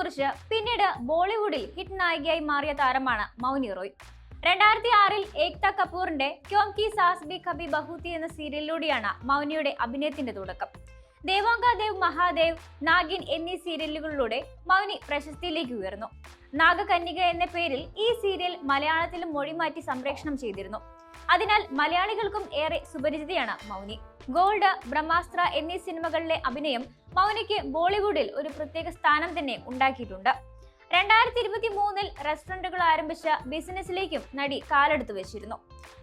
കുറിച്ച് പിന്നീട് ബോളിവുഡിൽ ഹിറ്റ് നായികയായി മാറിയ താരമാണ് മൗനി റോയ്. രണ്ടായിരത്തി ആറിൽ ഏക്ത കപൂറിന്റെ ക്യോം കി സാസ് ബി കബി ബഹൂത്തി എന്ന സീരിയലിലൂടെയാണ് മൗനിയുടെ അഭിനയത്തിന്റെ തുടക്കം. ദേവാങ്ക ദേവ് മഹാദേവ് നാഗിൻ എന്നീ സീരിയലുകളിലൂടെ മൗനി പ്രശസ്തിയിലേക്ക് ഉയർന്നു. നാഗകന്യക എന്ന പേരിൽ ഈ സീരിയൽ മലയാളത്തിലും മൊഴിമാറ്റി സംപ്രേഷണം ചെയ്തിരുന്നു. അതിനാൽ മലയാളികൾക്കും ഏറെ സുപരിചിതയാണ് മൗനി. ഗോൾഡ് ബ്രഹ്മാസ്ത്ര എന്നീ സിനിമകളിലെ അഭിനയം മൗനിക്ക് ബോളിവുഡിൽ ഒരു പ്രത്യേക സ്ഥാനം തന്നെ ഉണ്ടാക്കിയിട്ടുണ്ട്. രണ്ടായിരത്തി ഇരുപത്തി മൂന്നിൽ റെസ്റ്റോറന്റുകൾ ആരംഭിച്ച ബിസിനസ്സിലേക്കും നടി കാലെടുത്തു വെച്ചിരുന്നു.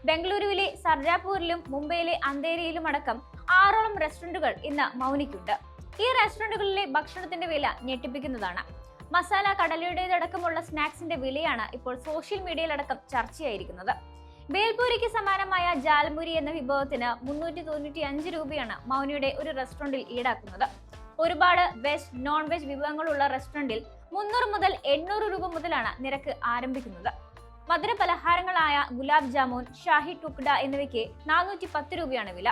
ബംഗളൂരുവിലെ സർജാപൂരിലും മുംബൈയിലെ അന്തേരിയിലും അടക്കം ആറോളം റെസ്റ്റോറന്റുകൾ ഇന്ന് മൗനിക്കുണ്ട്. ഈ റെസ്റ്റോറന്റുകളിലെ ഭക്ഷണത്തിന്റെ വില ഞെട്ടിപ്പിക്കുന്നതാണ്. മസാല കടലയുടേതടക്കമുള്ള സ്നാക്സിന്റെ വിലയാണ് ഇപ്പോൾ സോഷ്യൽ മീഡിയയിലടക്കം ചർച്ചയായിരിക്കുന്നത്. ബേൽപൂരിക്ക് സമാനമായ ജാൽമുരി എന്ന വിഭവത്തിന് മുന്നൂറ്റി തൊണ്ണൂറ്റി അഞ്ച് രൂപയാണ് മൗനിയുടെ ഒരു റെസ്റ്റോറന്റിൽ ഈടാക്കുന്നത്. ഒരുപാട് വെജ് നോൺ വെജ് വിഭവങ്ങളുള്ള റെസ്റ്റോറന്റിൽ മുന്നൂറ് മുതൽ എണ്ണൂറ് രൂപ മുതലാണ് നിരക്ക് ആരംഭിക്കുന്നത്. മധുര പലഹാരങ്ങളായ ഗുലാബ് ജാമുൻ ഷാഹി ടുക്ഡ എന്നിവയ്ക്ക് നാനൂറ്റി പത്ത് രൂപയാണ് വില.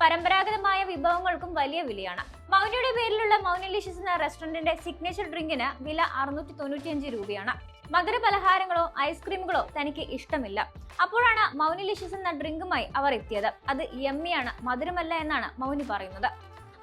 പരമ്പരാഗതമായ വിഭവങ്ങൾക്കും വലിയ വിലയാണ്. മൗനിയുടെ പേരിലുള്ള മൗനിലിഷ്യസ് എന്ന റെസ്റ്റോറന്റിന്റെ സിഗ്നേച്ചർ ഡ്രിങ്കിന് വില അറുന്നൂറ്റി തൊണ്ണൂറ്റിയഞ്ച് രൂപയാണ്. മധുര പലഹാരങ്ങളോ ഐസ്ക്രീമുകളോ തനിക്ക് ഇഷ്ടമില്ല. അപ്പോഴാണ് മൗനിലിഷ്യസ് എന്ന ഡ്രിങ്കുമായി അവർ എത്തിയത്. അത് യമ്മിയാണ് മധുരമല്ല എന്നാണ് മൗനി പറയുന്നത്.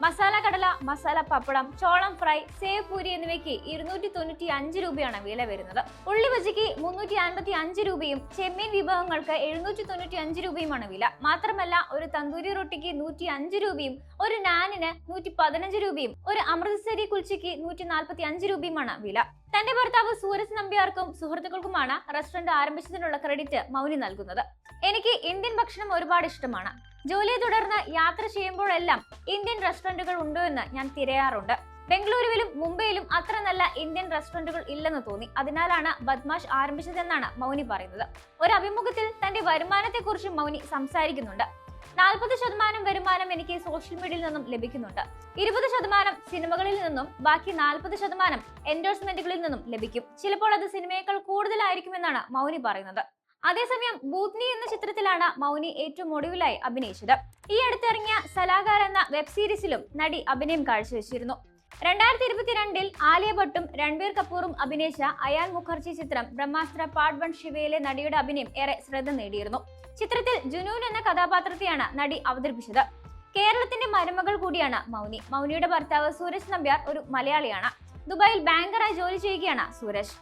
മസാല കടല മസാല പപ്പടം ചോളം ഫ്രൈ സേവ് പൂരി എന്നിവയ്ക്ക് ഇരുന്നൂറ്റി തൊണ്ണൂറ്റി അഞ്ച് രൂപയാണ് വില വരുന്നത്. ഉള്ളി ബജിക്ക് മുന്നൂറ്റി അൻപത്തി അഞ്ച് രൂപയും ചെമ്മീൻ വിഭവങ്ങൾക്ക് എഴുന്നൂറ്റി തൊണ്ണൂറ്റി അഞ്ച് രൂപയുമാണ് വില. മാത്രമല്ല ഒരു തന്തൂരി റൊട്ടിക്ക് നൂറ്റി അഞ്ച് രൂപയും ഒരു നാനിന് നൂറ്റി പതിനഞ്ച് രൂപയും ഒരു അമൃതസരി കുൽച്ചയ്ക്ക് നൂറ്റി നാൽപ്പത്തി അഞ്ച് രൂപയുമാണ് വില. തന്റെ ഭർത്താവ് സൂരജ് നമ്പ്യാർക്കും സുഹൃത്തുക്കൾക്കുമാണ് റെസ്റ്റോറന്റ് ആരംഭിച്ചതിനുള്ള ക്രെഡിറ്റ് മൗനി നൽകുന്നത്. എനിക്ക് ഇന്ത്യൻ ഭക്ഷണം ഒരുപാട് ഇഷ്ടമാണ്. ജോലിയെ തുടർന്ന് യാത്ര ചെയ്യുമ്പോഴെല്ലാം ഇന്ത്യൻ റെസ്റ്റോറന്റുകൾ ഉണ്ടോ എന്ന് ഞാൻ തിരയാറുണ്ട്. ബംഗളൂരുവിലും മുംബൈയിലും അത്ര നല്ല ഇന്ത്യൻ റെസ്റ്റോറന്റുകൾ ഇല്ലെന്ന് തോന്നി. അതിനാലാണ് ബദ്മാഷ് ആരംഭിച്ചതെന്നാണ് മൗനി പറയുന്നത്. ഒരു അഭിമുഖത്തിൽ തന്റെ വരുമാനത്തെക്കുറിച്ച് മൗനി സംസാരിക്കുന്നുണ്ട്. നാൽപ്പത് ശതമാനം വരുമാനം എനിക്ക് സോഷ്യൽ മീഡിയയിൽ നിന്നും ലഭിക്കുന്നുണ്ട്. ഇരുപത് ശതമാനം സിനിമകളിൽ നിന്നും ബാക്കി നാൽപ്പത് ശതമാനം എൻഡോഴ്സ്മെന്റുകളിൽ നിന്നും ലഭിക്കും. ചിലപ്പോൾ അത് സിനിമയേക്കാൾ കൂടുതലായിരിക്കുമെന്നാണ് മൗനി പറയുന്നത്. അതേസമയം ബൂത്നി എന്ന ചിത്രത്തിലാണ് മൗനി ഏറ്റവും ഒടുവിലായി അഭിനയിച്ചത്. ഈ അടുത്തിറങ്ങിയ സലാഗാർ എന്ന വെബ് സീരീസിലും നടി അഭിനയം കാഴ്ചവെച്ചിരുന്നു. രണ്ടായിരത്തി ഇരുപത്തിരണ്ടിൽ ആലിയ ഭട്ടും രൺബീർ കപൂറും അഭിനയിച്ച അയാൻ മുഖർജി ചിത്രം ബ്രഹ്മാസ്ത്ര പാർട്ട് വൺ ശിവയിലെ നടിയുടെ അഭിനയം ഏറെ ശ്രദ്ധ നേടിയിരുന്നു. ചിത്രത്തിൽ ജുനൂൻ എന്ന കഥാപാത്രത്തെയാണ് നടി അവതരിപ്പിച്ചത്. കേരളത്തിന്റെ മരുമകൾ കൂടിയാണ് മൗനി. മൗനിയുടെ ഭർത്താവ് സൂരജ് നമ്പ്യാർ ഒരു മലയാളിയാണ്. ദുബായിൽ ബാങ്കറായി ജോലി ചെയ്യുകയാണ് സൂരജ്